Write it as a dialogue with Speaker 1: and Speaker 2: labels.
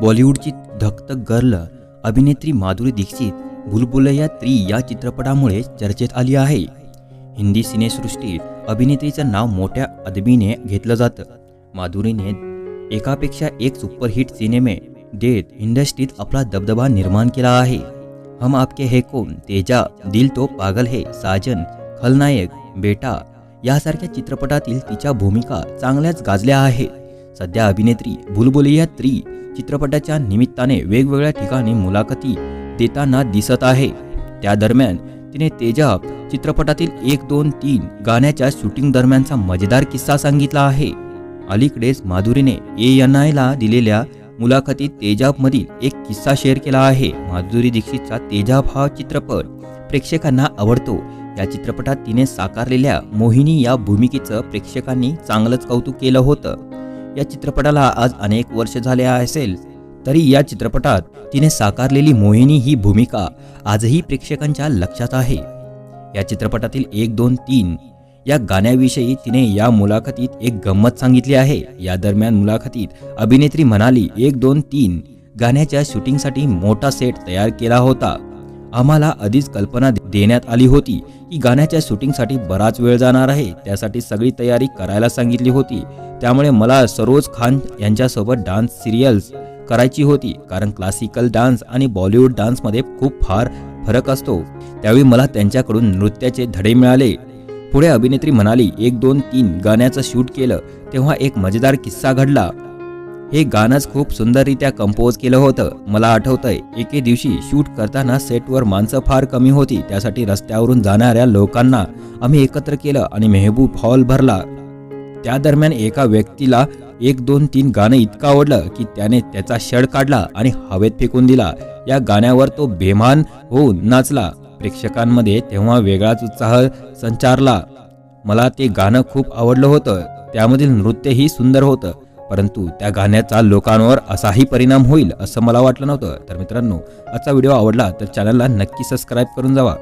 Speaker 1: बॉलिवूडची धकधक गर्ल अभिनेत्री माधुरी दीक्षित भुलभुलैया त्री या चित्रपटामुळे चर्चेत आली आहे. हिंदी सिनेसृष्टीत अभिनेत्रीचं नाव मोठ्या अदबीने घेतलं जातं. माधुरीने एकापेक्षा एक सुपरहिट सिनेमे देत इंडस्ट्रीत आपला दबदबा निर्माण केला आहे. हम आपके है कोण तेजा दिल तो पागल हे साजन खलनायक बेटा यासारख्या चित्रपटातील तिच्या भूमिका चांगल्याच गाजल्या आहेत. सध्या अभिनेत्री भुलभुलैया त्री चित्रपटाच्या निमित्ताने वेगवेगळ्या ठिकाणी मुलाखती देताना दिसत आहे. त्या दरम्यान तिने तेजाब चित्रपटातील एक दोन तीन गाण्याच्या शूटिंग दरम्यानचा मजेदार किस्सा सांगितला आहे. अलीकडेच माधुरीने ए एन आयला दिलेल्या मुलाखतीत तेजाबमधील एक किस्सा शेअर केला आहे. माधुरी दीक्षितचा तेजाब हा चित्रपट प्रेक्षकांना आवडतो. या चित्रपटात तिने साकारलेल्या मोहिनी या भूमिकेचं प्रेक्षकांनी चांगलंच कौतुक केलं होतं. या चित्रपटाला आज अनेक वर्ष झाले असेल तरी या चित्रपटात तिने साकारलेली मोहिनी ही भूमिका आजही प्रेक्षकांच्या लक्षात आहे. या चित्रपटातील एक दोन तीन या गाण्याविषयी तिने या मुलाखतीत एक गंमत सांगितली आहे. या दरम्यान मुलाखतीत अभिनेत्री म्हणाली एक दोन तीन गाण्याच्या शूटिंगसाठी मोठा सेट तयार केला होता. आम्हाला आधीच कल्पना देण्यात आली होती की गाण्याच्या शूटिंगसाठी बराच वेळ जाणार आहे. त्यासाठी सगळी तयारी करायला सांगितली होती. त्यामुळे मला सरोज खान यांच्यासोबत डान्स सिरियल्स करायची होती कारण क्लासिकल डान्स आणि बॉलिवूड डान्समध्ये खूप फार फरक असतो. त्यावेळी मला त्यांच्याकडून नृत्याचे धडे मिळाले. पुढे अभिनेत्री म्हणाली एक दोन तीन गाण्याचं शूट केलं तेव्हा एक मजेदार किस्सा घडला. हे गाणंच खूप सुंदररित्या कंपोज केलं होतं. मला आठवतंय एके दिवशी शूट करताना सेटवर माणसं फार कमी होती. त्यासाठी रस्त्यावरून जाणाऱ्या लोकांना आम्ही एकत्र केलं आणि मेहबूब हॉल भरला. त्या दरम्यान एका व्यक्तीला एक दोन तीन गाणं इतकं आवडलं की त्याने त्याचा शर्ट काढला आणि हवेत फेकून दिला. या गाण्यावर तो बेमान होऊन नाचला. प्रेक्षकांमध्ये तेव्हा वेगळाच उत्साह संचारला. मला ते गाणं खूप आवडलं होतं. त्यामधील नृत्यही सुंदर होतं. परंतु त्या गाण्याचा लोकांवर असाही परिणाम होईल असं मला वाटलं नव्हतं. तर मित्रांनो आजचा व्हिडिओ आवडला तर चॅनलला नक्की सबस्क्राईब करून जावा.